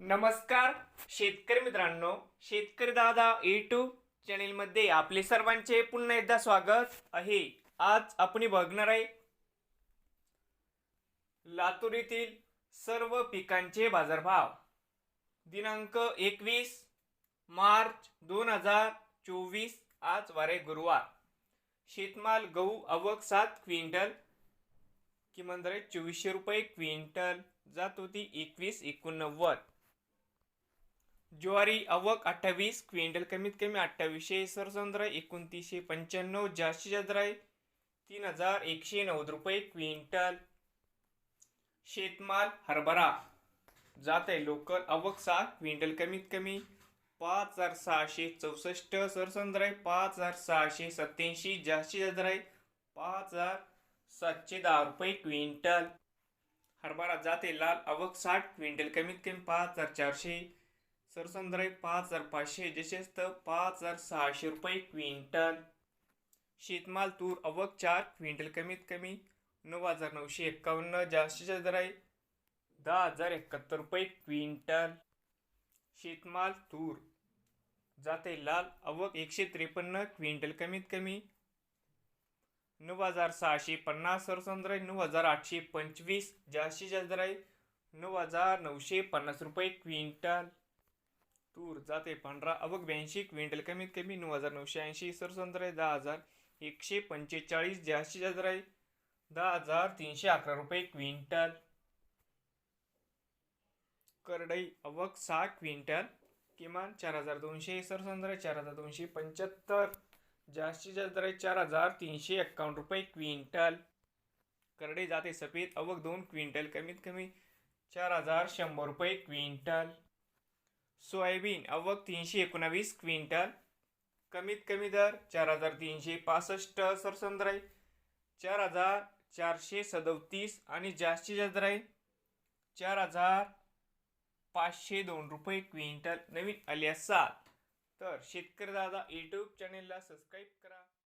नमस्कार शेतकरी मित्रांनो शेतकरी दादा यूट्यूब चॅनेलमध्ये आपले सर्वांचे पुन्हा एकदा स्वागत आहे. आज आपण बघणार आहे लातूर येथील सर्व पिकांचे बाजारभाव. दिनांक एकवीस मार्च दोन हजार चोवीस आज वारे गुरुवार. शेतमाल गहू आवक सात क्विंटल किमान दर चोवीसशे रुपये क्विंटल जात होती एकवीस एकोणनव्वद. ज्वारी आवक अठ्ठावीस क्विंटल कमीत कमी अठ्ठावीसशे सरसंद्र एकोणतीसशे पंच्याण्णव जास्तीत जास्त आहे तीन हजार एकशे नव्वद रुपये क्विंटल शेतमाल हरभरा. जात आहे लोकल आवक सहा क्विंटल कमीत कमी पाच हजार सहाशे चौसष्ट सरसंद्र आहे पाच हजार सहाशे सत्याऐंशी जास्तीत जास्त आहे पाच हजार सातशे दहा रुपये क्विंटल. हरभरा जाते लाल आवक साठ क्विंटल कमीत कमी पाच हजार चारशे सरसंद्र पाच हजार पाचशे जसेच तर पाच हजार सहाशे रुपये क्विंटल. शेतमाल तूर अवक चार क्विंटल कमीत कमी नऊ हजार नऊशे एक्कावन्न जास्तीत दर आहे दहा हजार एकाहत्तर रुपये क्विंटल. शेतमाल तूर जाते लाल अवक एकशे त्रेपन्न क्विंटल कमीत कमी नऊ हजार सहाशे पन्नास सरसंद्र नऊ हजार आठशे पंचवीस जास्तीत जास्त आहे नऊ हजार नऊशे पन्नास रुपये क्विंटल. तूर जाते पंधरा अवक ब्याऐंशी क्विंटल कमीत कमी नऊ हजार नऊशे ऐंशी सरसंद्र आहे दहा हजार एकशे पंचेचाळीस जास्तीत जास्त आहे दहा हजार तीनशे अकरा रुपये क्विंटल. करडई अवक सहा क्विंटल किमान चार हजार दोनशे सरसंद्र चार हजार दोनशे पंच्याहत्तर जास्तीत जास्त आहे चार हजार तीनशे एक्कावन्न रुपये क्विंटल. करडई जाते सफेद अवक दोन क्विंटल कमीत कमी चार हजार शंभर रुपये क्विंटल. सोयाबीन अवक तीनशे एकोणावीस क्विंटल. कमीत कमी दर चार हजार तीनशे पासष्ट सरसंद्र आहे चार हजार चारशे सदतीस आणि जास्तीत जास्त आहे चार हजार पाचशे दोन रुपये क्विंटल. नवीन आल्या असाल तर शेतकरी दादा यूट्यूब चॅनेलला सबस्क्राईब करा.